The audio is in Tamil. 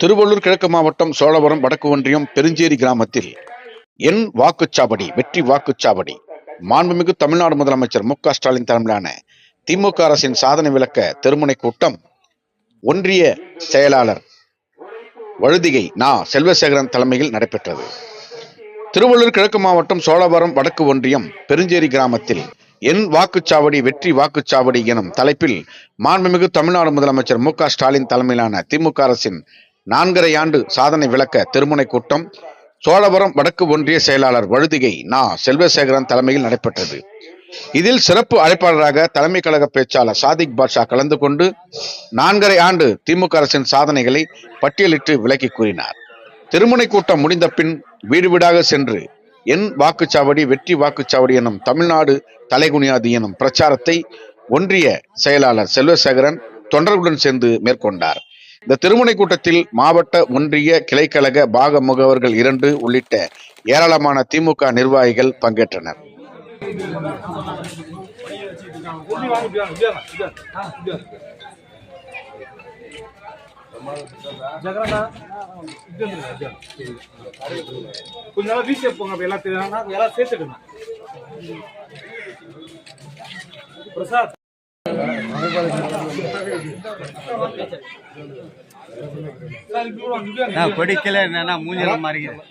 திருவள்ளூர் கிழக்கு மாவட்டம் சோழபுரம் வடக்கு ஒன்றியம் பெருஞ்சேரி கிராமத்தில் என் வாக்குச்சாவடி வெற்றி வாக்குச்சாவடி மாண்புமிகு தமிழ்நாடு முதலமைச்சர் மு க ஸ்டாலின் தலைமையிலான திமுக அரசின் சாதனை விளக்க திருமுனை கூட்டம் ஒன்றிய செயலாளர் வழுதிகை நா. செல்வசேகரன் தலைமையில் நடைபெற்றது. திருவள்ளூர் கிழக்கு மாவட்டம் சோழபுரம் வடக்கு ஒன்றியம் பெருஞ்சேரி கிராமத்தில் என் வாக்குச்சாவடி வெற்றி வாக்குச்சாவடி எனும் தலைப்பில் மாண்புமிகு தமிழ்நாடு முதலமைச்சர் மு க ஸ்டாலின் தலைமையிலான திமுக அரசின் நான்கரை ஆண்டு சாதனை விளக்க திருமுனை கூட்டம் சோழபுரம் வடக்கு ஒன்றிய செயலாளர் வழுதிகை நா. செல்வசேகரன் தலைமையில் நடைபெற்றது. இதில் சிறப்பு அழைப்பாளராக தலைமை கழக பேச்சாளர் சாதிக் பாட்ஷா கலந்து கொண்டு நான்கரை ஆண்டு திமுக அரசின் சாதனைகளை பட்டியலிட்டு விளக்கி கூறினார். திருமுனை கூட்டம் முடிந்த பின் வீடு வீடாக சென்று என் வாக்குச்சாவடி வெற்றி வாக்குச்சாவடி எனும் தமிழ்நாடு தலைகுனியாது எனும் பிரச்சாரத்தை ஒன்றிய செயலாளர் செல்வசேகரன் தொண்டர்களுடன் சேர்ந்து மேற்கொண்டார். இந்த திருமுனை கூட்டத்தில் மாவட்ட ஒன்றிய கிளைக்கழக பாக முகவர்கள் இரண்டு உள்ளிட்ட ஏராளமான திமுக நிர்வாகிகள் பங்கேற்றனர். கொஞ்ச நாள் போங்க எல்லாம் எல்லாம் சேர்த்துக்கணும். பிரசாத். நான் படிக்கல என்னன்னா மூஞ்சில மாறிக்கிறேன்